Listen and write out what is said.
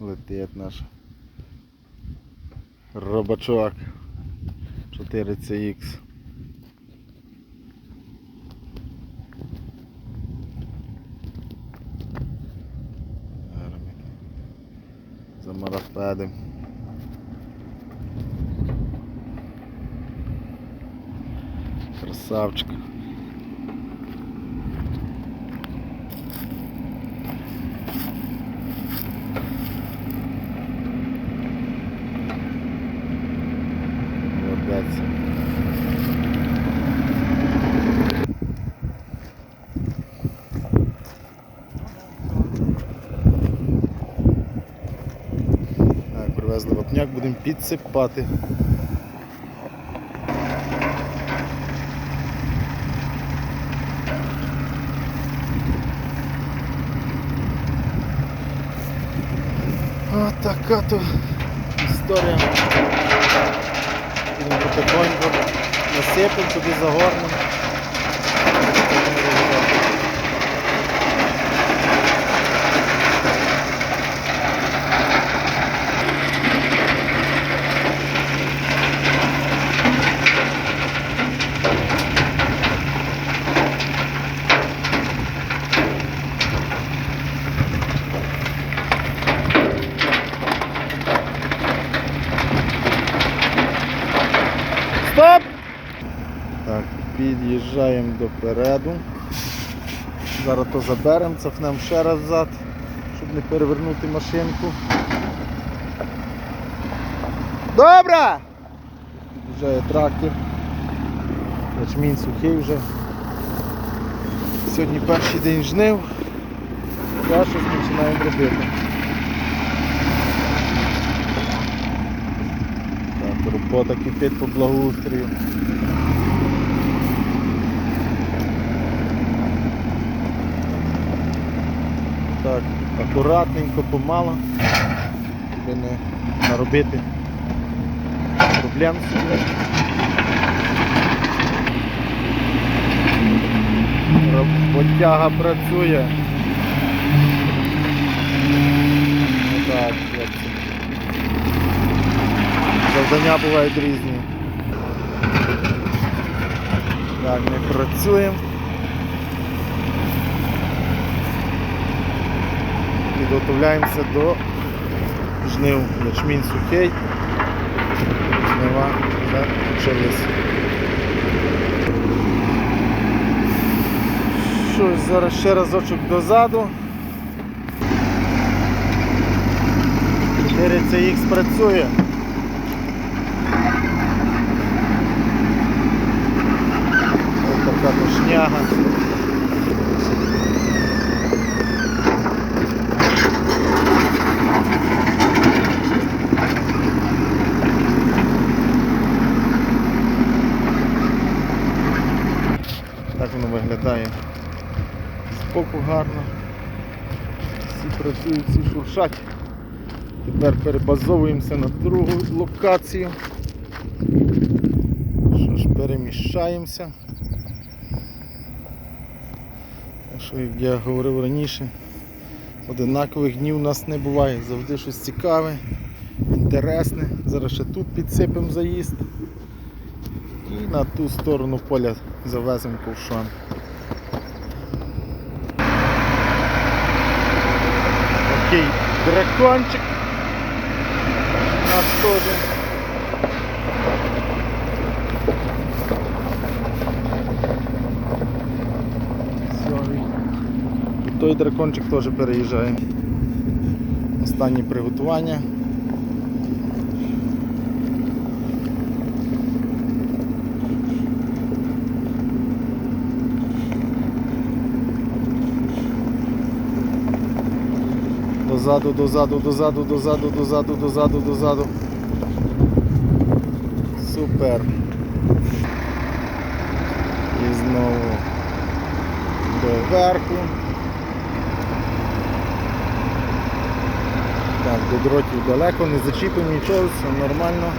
Летить наш робачок 4CX. Гарний. За марафедом. Красавчик. Так, привезли будемо підсипати. Ось така то історія. Будемо потихоньку насипемо, туди загорнемо. Під'їжджаємо допереду. Зараз то заберемо, цапнемо ще раз взад, щоб не перевернути машинку. Добре! Під'їжджає трактор. Ячмінь сухий вже. Сьогодні перший день жнив. Я щось починаємо робити. Так, робота кипить по благоустрою. Так, акуратненько, помало, щоб не наробити проблем собі. Роботяга працює. Завдання бувають різні. Так, ми працюємо. Підготовляємося до жнив. Ячмінь сухий. Жнива вже почались. Що зараз ще разочок дозаду. 4CX працює. Ось така то збоку гарно. Всі працюють, всі шуршать. Тепер перебазовуємося на другу локацію. Що ж, переміщаємося. Що, як я говорив раніше, одинакових днів у нас не буває, завжди щось цікаве, інтересне. Зараз ще тут підсипемо заїзд. І на ту сторону поля завеземо ковшан. Такий дракончик. У нас теж. Sorry. Той дракончик теж переїжджає. Останні приготування. Дозаду, дозаду, дозаду, дозаду, дозаду, дозаду, дозаду. Супер. І знову доверху. Так, до дротів далеко, не зачіпимо нічого, все нормально.